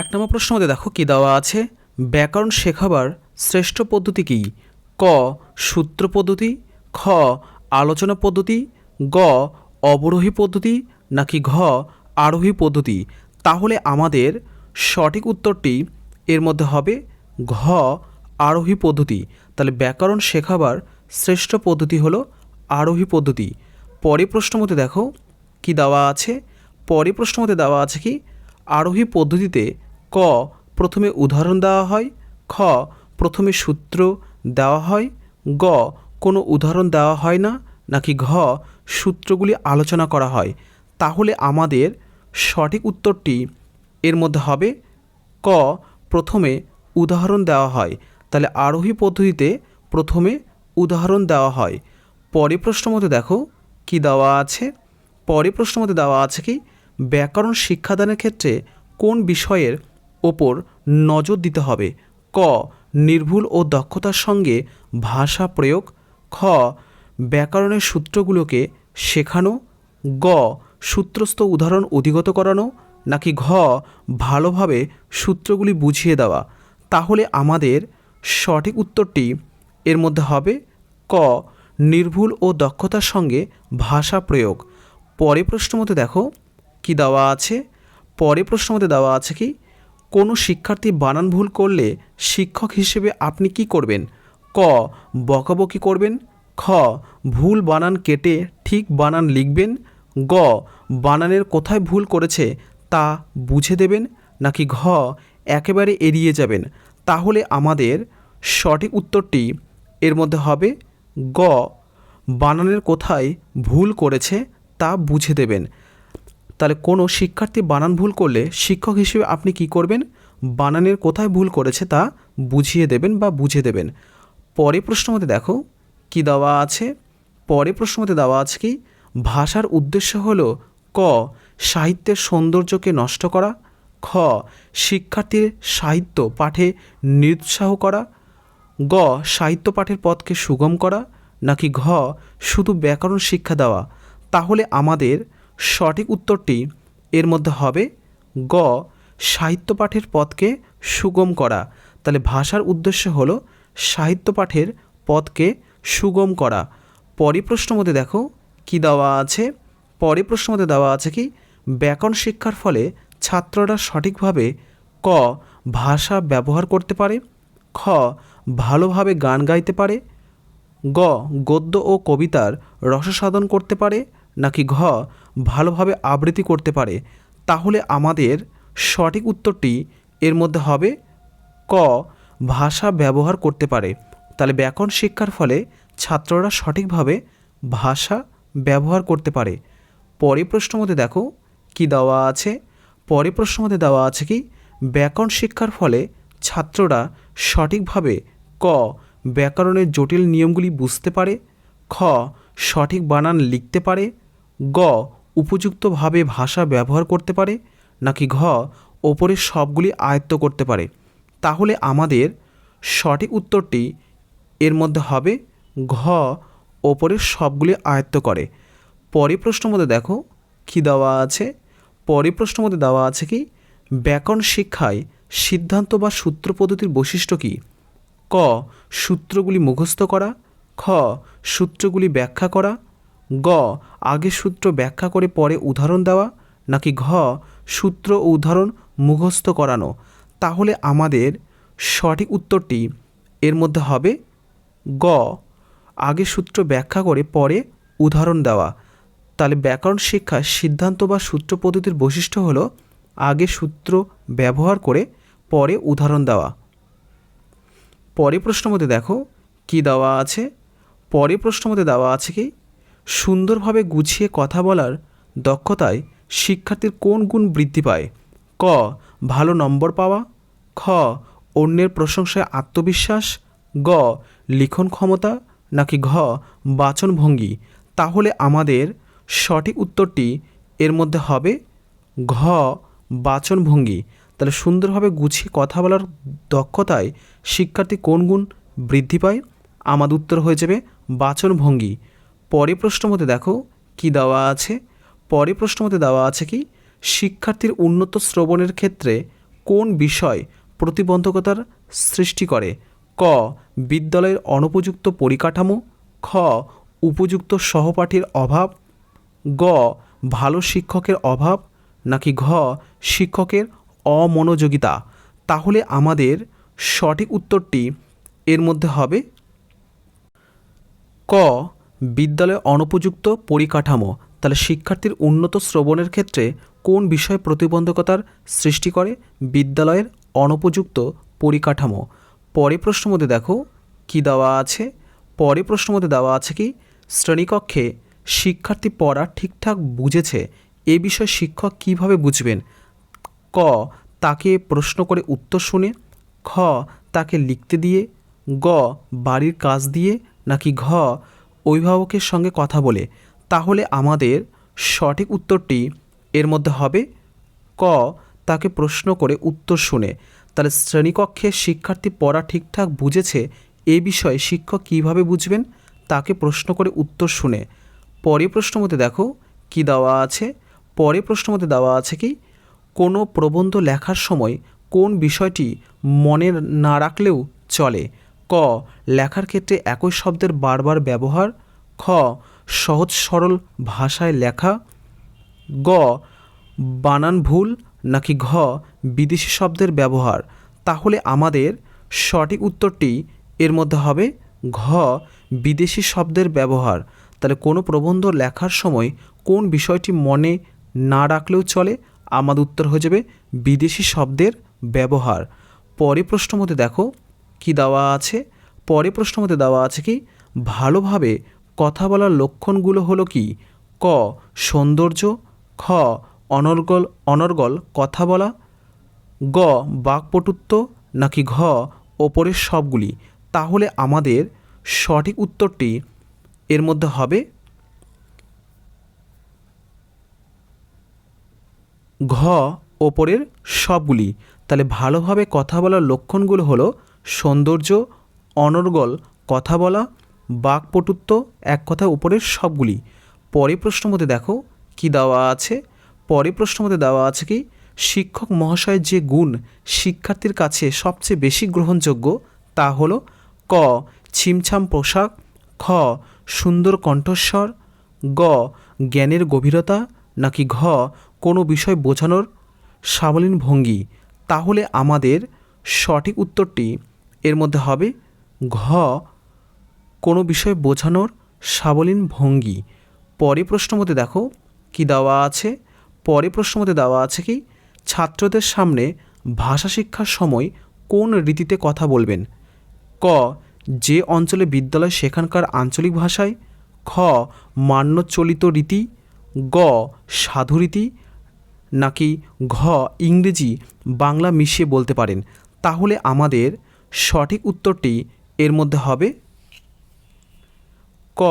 এক নম্বর প্রশ্ন মধ্যে দেখো, কী দেওয়া আছে? ব্যাকরণ শেখাবার শ্রেষ্ঠ পদ্ধতি কী? ক, সূত্র পদ্ধতি, খ, আলোচনা পদ্ধতি, গ, অবরোহী পদ্ধতি, নাকি ঘ, আরোহী পদ্ধতি? তাহলে আমাদের সঠিক উত্তরটি এর মধ্যে হবে ঘ, আরোহী পদ্ধতি। তাহলে ব্যাকরণ শেখাবার শ্রেষ্ঠ পদ্ধতি হলো আরোহী পদ্ধতি। পরে প্রশ্ন মধ্যে দেখো, কি দেওয়া আছে? পরে প্রশ্ন মধ্যে দেওয়া আছে কি, আরোহী পদ্ধতিতে ক প্রথমে উদাহরণ দেওয়া হয়, খ প্রথমে সূত্র দেওয়া হয়, গ কোনো উদাহরণ দেওয়া হয় না, নাকি ঘ সূত্রগুলি আলোচনা করা হয়। তাহলে আমাদের সঠিক উত্তরটি এর মধ্যে হবে, ক প্রথমে উদাহরণ দেওয়া হয়, তাহলে আরোহী পদ্ধতিতে প্রথমে উদাহরণ দেওয়া হয়। পরে প্রশ্ন মধ্যে দেখো কি দেওয়া আছে পরে প্রশ্ন মধ্যে দেওয়া আছে কি ব্যাকরণ শিক্ষাদানের ক্ষেত্রে কোন বিষয়ের ওপর নজর দিতে হবে। ক, নির্ভুল ও দক্ষতার সঙ্গে ভাষা প্রয়োগ। খ, ব্যাকরণের সূত্রগুলোকে শেখানো। গ, সূত্রস্থ উদাহরণ অধিগত করানো। নাকি ঘ, ভালোভাবে সূত্রগুলি বুঝিয়ে দেওয়া। তাহলে আমাদের সঠিক উত্তরটি এর মধ্যে হবে ক, নির্ভুল ও দক্ষতার সঙ্গে ভাষা প্রয়োগ। পরে প্রশ্ন মতে দেখো, কি দেওয়া আছে? পরে প্রশ্ন মতে দেওয়া আছে কি? কোনো শিক্ষার্থী বানান ভুল করলে শিক্ষক হিসেবে আপনি কি করবেন? ক. বকাবকি করবেন। খ. ভুল বানান কেটে ঠিক বানান লিখবেন। গ. বানানের কোথায় ভুল করেছে তা বুঝে দেবেন, নাকি ঘ. একেবারে এড়িয়ে যাবেন। তাহলে আমাদের সঠিক উত্তরটি এর মধ্যে হবে গ. বানানের কোথায় ভুল করেছে তা বুঝে দেবেন। তাহলে কোনো শিক্ষার্থী বানান ভুল করলে শিক্ষক হিসেবে আপনি কি করবেন? বানানের কোথায় ভুল করেছে তা বুঝিয়ে দেবেন বা বুঝে দেবেন। পরে প্রশ্ন মধ্যে দেখো, কি দেওয়া আছে? পরে প্রশ্ন মধ্যে দেওয়া আছে কি, ভাষার উদ্দেশ্য হলো ক, সাহিত্যের সৌন্দর্যকে নষ্ট করা, খ, শিক্ষার্থীর সাহিত্য পাঠে নিরুৎসাহ করা, গ, সাহিত্য পাঠের পথকে সুগম করা, নাকি ঘ, শুধু ব্যাকরণ শিক্ষা দেওয়া। তাহলে আমাদের সঠিক উত্তরটি এর মধ্যে হবে গ সাহিত্য পাঠের পথকে সুগম করা। তাহলে ভাষার উদ্দেশ্য হলো সাহিত্য পাঠের পথকে সুগম করা। পরে প্রশ্ন মধ্যে দেখো কি দেওয়া আছে? পরে প্রশ্ন মধ্যে দেওয়া আছে কি, ব্যাকরণ শিক্ষার ফলে ছাত্ররা সঠিকভাবে ক, ভাষা ব্যবহার করতে পারে, খ, ভালোভাবে গান গাইতে পারে, গ, গদ্য ও কবিতার রসসাধন করতে পারে, নাকি ঘ ভালোভাবে আবৃত্তি করতে পারে, তাহলে আমাদের সঠিক উত্তরটি এর মধ্যে হবে ক, ভাষা ব্যবহার করতে পারে। তাহলে ব্যাকরণ শিক্ষার ফলে ছাত্ররা সঠিকভাবে ভাষা ব্যবহার করতে পারে। পরে প্রশ্ন মধ্যে দেখো, কি দেওয়া আছে? পরে প্রশ্ন মধ্যে দেওয়া আছে কি, ব্যাকরণ শিক্ষার ফলে ছাত্ররা সঠিকভাবে ক, ব্যাকরণের জটিল নিয়মগুলি বুঝতে পারে, খ, সঠিক বানান লিখতে পারে, গ উপযুক্তভাবে ভাষা ব্যবহার করতে পারে, নাকি ঘ ওপরের সবগুলি আয়ত্ত করতে পারে? তাহলে আমাদের সঠিক উত্তরটি এর মধ্যে হবে, ঘ ওপরের সবগুলি আয়ত্ত করে। পরে প্রশ্ন মধ্যে দেখো কি দেওয়া আছে? পরে প্রশ্ন মধ্যে দেওয়া আছে কি, ব্যাকরণ শিক্ষায় সিদ্ধান্ত বা সূত্র পদ্ধতির বৈশিষ্ট্য কী? ক সূত্রগুলি মুখস্থ করা, খ সূত্রগুলি ব্যাখ্যা করা গ, আগে সূত্র ব্যাখ্যা করে পরে উদাহরণ দেওয়া, নাকি ঘ, সূত্র ও উদাহরণ মুখস্থ করানো? তাহলে আমাদের সঠিক উত্তরটি এর মধ্যে হবে গ, আগে সূত্র ব্যাখ্যা করে পরে উদাহরণ দেওয়া। তাহলে ব্যাকরণ শিক্ষার সিদ্ধান্ত বা সূত্র পদ্ধতির বৈশিষ্ট্য হলো আগে সূত্র ব্যবহার করে পরে উদাহরণ দেওয়া। পরে প্রশ্ন মধ্যে দেখো, কি দেওয়া আছে? পরে প্রশ্ন মধ্যে দেওয়া আছে কি? সুন্দরভাবে গুছিয়ে কথা বলার দক্ষতায় শিক্ষার্থীর কোন গুণ বৃদ্ধি পায়? ক, ভালো নম্বর পাওয়া। খ, অন্যের প্রশংসায় আত্মবিশ্বাস। গ, লিখন ক্ষমতা নাকি ঘ, বাচনভঙ্গি। তাহলে আমাদের সঠিক উত্তরটি এর মধ্যে হবে ঘ, বাচনভঙ্গি। তাহলে সুন্দরভাবে গুছিয়ে কথা বলার দক্ষতায় শিক্ষার্থী কোন গুণ বৃদ্ধি পায়? আমাদের উত্তর হয়ে যাবে বাচনভঙ্গি। পরে প্রশ্ন মধ্যে দেখো কি দেওয়া আছে? পরে প্রশ্ন মধ্যে দেওয়া আছে কি, শিক্ষার্থীর উন্নত শ্রবণের ক্ষেত্রে কোন বিষয় প্রতিবন্ধকতার সৃষ্টি করে? ক, বিদ্যালয়ের অনুপযুক্ত পরিকাঠামো। খ, উপযুক্ত সহপাঠীর অভাব। গ, ভালো শিক্ষকের অভাব। নাকি ঘ, শিক্ষকের অমনোযোগিতা। তাহলে আমাদের সঠিক উত্তরটি এর মধ্যে হবে ক বিদ্যালয়ে অনুপযুক্ত পরিকাঠামো, তাহলে শিক্ষার্থীর উন্নত শ্রবণের ক্ষেত্রে কোন বিষয় প্রতিবন্ধকতার সৃষ্টি করে বিদ্যালয়ের অনুপযুক্ত পরিকাঠামো? পরে প্রশ্ন মধ্যে দেখো, কি দেওয়া আছে? পরে প্রশ্ন মধ্যে দেওয়া আছে কি, শ্রেণীকক্ষে শিক্ষার্থী পড়া ঠিকঠাক বুঝেছে, এ বিষয়ে শিক্ষক কীভাবে বুঝবেন? ক, তাকে প্রশ্ন করে উত্তর শুনে, খ, তাকে লিখতে দিয়ে, গ, বাড়ির কাজ দিয়ে, নাকি ঘ অভিভাবকের সঙ্গে কথা বলে, তাহলে আমাদের সঠিক উত্তরটি এর মধ্যে হবে ক, তাকে প্রশ্ন করে উত্তর শুনে। তাহলে শ্রেণীকক্ষে শিক্ষার্থী পড়া ঠিকঠাক বুঝেছে এ বিষয়ে শিক্ষক কীভাবে বুঝবেন? তাকে প্রশ্ন করে উত্তর শুনে। পরে প্রশ্ন মধ্যে দেখো, কি দেওয়া আছে? পরে প্রশ্ন মতে দেওয়া আছে কি, কোনো প্রবন্ধ লেখার সময় কোন বিষয়টি মনে না রাখলেও চলে? ক, লেখার ক্ষেত্রে একই শব্দের বারবার ব্যবহার, খ, সহজ সরল ভাষায় লেখা, গ, বানান ভুল নাকি ঘ, বিদেশি শব্দের ব্যবহার। তাহলে আমাদের সঠিক উত্তরটি এর মধ্যে হবে ঘ, বিদেশি শব্দের ব্যবহার। তাহলে কোনো প্রবন্ধ লেখার সময় কোন বিষয়টি মনে না রাখলেও চলে, আমাদের উত্তর হয়ে যাবে বিদেশি শব্দের ব্যবহার। পরে প্রশ্ন মধ্যে দেখো। কি দেওয়া আছে? পরে প্রশ্ন মধ্যে দেওয়া আছে কি, ভালোভাবে কথা বলার লক্ষণগুলো হলো কি? ক, সৌন্দর্য, খ, অনর্গল অনর্গল কথা বলা, গ, বাকপটুত্ব নাকি ঘ, ওপরের সবগুলি। তাহলে আমাদের সঠিক উত্তরটি এর মধ্যে হবে ঘ, ওপরের সবগুলি। তাহলে ভালোভাবে কথা বলার লক্ষণগুলো হলো সৌন্দর্য, অনর্গল, কথা বলা, বাকপটুত্ব, এক কথা উপরের সবগুলি। পরে প্রশ্ন মধ্যে দেখো, কি দেওয়া আছে? পরে প্রশ্ন মধ্যে দেওয়া আছে কি, শিক্ষক মহাশয়ের যে গুণ শিক্ষার্থীর কাছে সবচেয়ে বেশি গ্রহণযোগ্য, তা হল ক, ছিমছাম পোশাক, খ, সুন্দর কণ্ঠস্বর, গ, জ্ঞানের গভীরতা, নাকি ঘ, কোনো বিষয় বোঝানোর সাবলীন ভঙ্গি। তাহলে আমাদের সঠিক উত্তরটি এর মধ্যে হবে ঘ, কোনো বিষয় বোঝানোর সাবলীন ভঙ্গি। পরে প্রশ্ন মধ্যে দেখো, কি দেওয়া আছে? পরে প্রশ্ন মধ্যে দেওয়া আছে কি, ছাত্রদের সামনে ভাষা শিক্ষার সময় কোন রীতিতে কথা বলবেন? ক, যে অঞ্চলে বিদ্যালয় সেখানকার আঞ্চলিক ভাষায়। খ, মান্যচলিত রীতি। গ সাধুরীতি নাকি ঘ, ইংরেজি, বাংলা মিশিয়ে বলতে পারেন। তাহলে আমাদের সঠিক উত্তরটি এর মধ্যে হবে ক।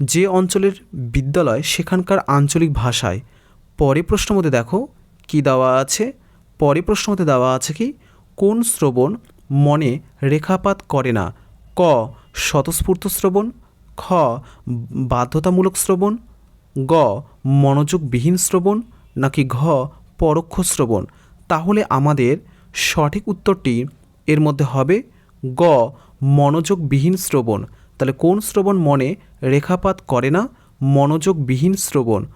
যে অঞ্চলের বিদ্যালয় সেখানকার আঞ্চলিক ভাষায়, পরে প্রশ্ন মধ্যে দেখো কি দেওয়া আছে, পরে প্রশ্ন মধ্যে দেওয়া আছে কি, কোন শ্রবণ মনে রেখাপাত করে না? ক, স্বতঃস্ফূর্ত শ্রবণ, খ, বাধ্যতামূলক শ্রবণ, গ, মনোযোগবিহীন শ্রবণ, নাকি ঘ, পরোক্ষ শ্রবণ? তাহলে আমাদের সঠিক উত্তরটি এর মধ্যে হবে গ, মনোযোগবিহীন শ্রবণ। তাহলে কোন শ্রবণ মনে রেখাপাত করে না? মনোযোগবিহীন শ্রবণ।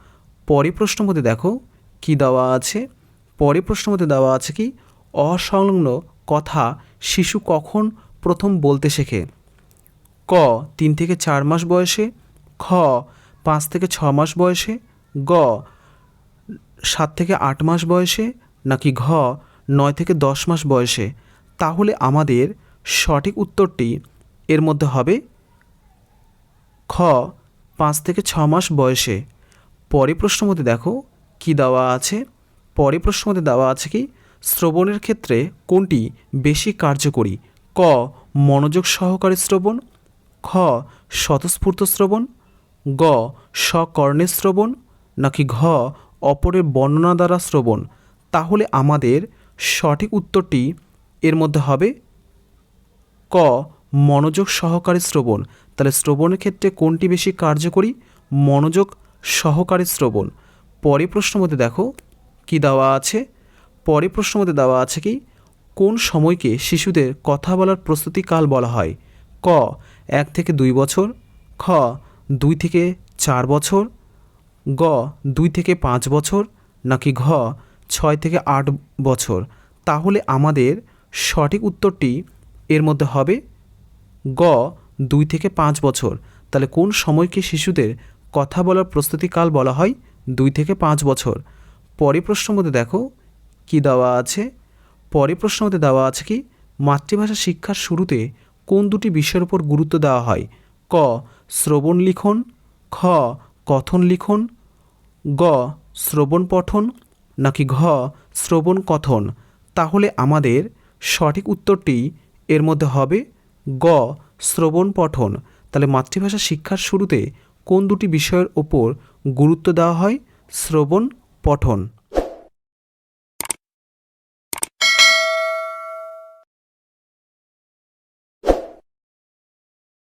পরে প্রশ্ন মধ্যে দেখো, কি দেওয়া আছে? পরে প্রশ্ন মধ্যে দেওয়া আছে কি, অসংলগ্ন কথা শিশু কখন প্রথম বলতে শেখে? ক, তিন থেকে চার মাস বয়সে। খ, পাঁচ থেকে ছ মাস বয়সে। গ, সাত থেকে আট মাস বয়সে। নাকি ঘ, নয় থেকে দশ মাস বয়সে। তাহলে আমাদের সঠিক উত্তরটি এর মধ্যে হবে খ, পাঁচ থেকে ছ মাস বয়সে। পরে প্রশ্ন মধ্যে দেখো কি দেওয়া আছে। পরে প্রশ্ন মধ্যে দেওয়া আছে কি, শ্রবণের ক্ষেত্রে কোনটি বেশি কার্যকরী? ক, মনোযোগ সহকারী শ্রবণ। খ, স্বতঃস্ফূর্ত শ্রবণ। গ সকর্ণের শ্রবণ। নাকি ঘ, অপরের বর্ণনা দ্বারা শ্রবণ। তাহলে আমাদের সঠিক উত্তরটি এর মধ্যে হবে ক, মনোযোগ সহকারী শ্রবণ। তাহলে শ্রবণের ক্ষেত্রে কোনটি বেশি কার্যকরী? মনোযোগ সহকারী শ্রবণ। পরে প্রশ্ন মধ্যে দেখো কি দেওয়া আছে। পরে প্রশ্ন মধ্যে দেওয়া আছে কি, কোন সময়কে শিশুদের কথা বলার প্রস্তুতি কাল বলা হয়? ক, এক থেকে দুই বছর। খ, দুই থেকে চার বছর। গ, দুই থেকে পাঁচ বছর। নাকি ঘ, ছয় থেকে আট বছর। তাহলে আমাদের সঠিক উত্তরটি এর মধ্যে হবে গ, দুই থেকে পাঁচ বছর। তাহলে কোন সময়কে শিশুদের কথা বলার প্রস্তুতিকাল বলা হয়? দুই থেকে পাঁচ বছর। পরে প্রশ্ন মধ্যে দেখো কি দেওয়া আছে? পরে প্রশ্ন মধ্যে দেওয়া আছে কি, মাতৃভাষা শিক্ষার শুরুতে কোন দুটি বিষয়ের উপর গুরুত্ব দেওয়া হয়? ক, শ্রবণ লিখন। খ, কথন লিখন। গ, শ্রবণ পঠন। নাকি ঘ, শ্রবণ কথন। তাহলে আমাদের সঠিক উত্তরটি এর মধ্যে হবে গ, শ্রবণ পঠন। তাহলে মাতৃভাষা শিক্ষার শুরুতে কোন দুটি বিষয়ের ওপর গুরুত্ব দেওয়া হয়? শ্রবণ, পঠন।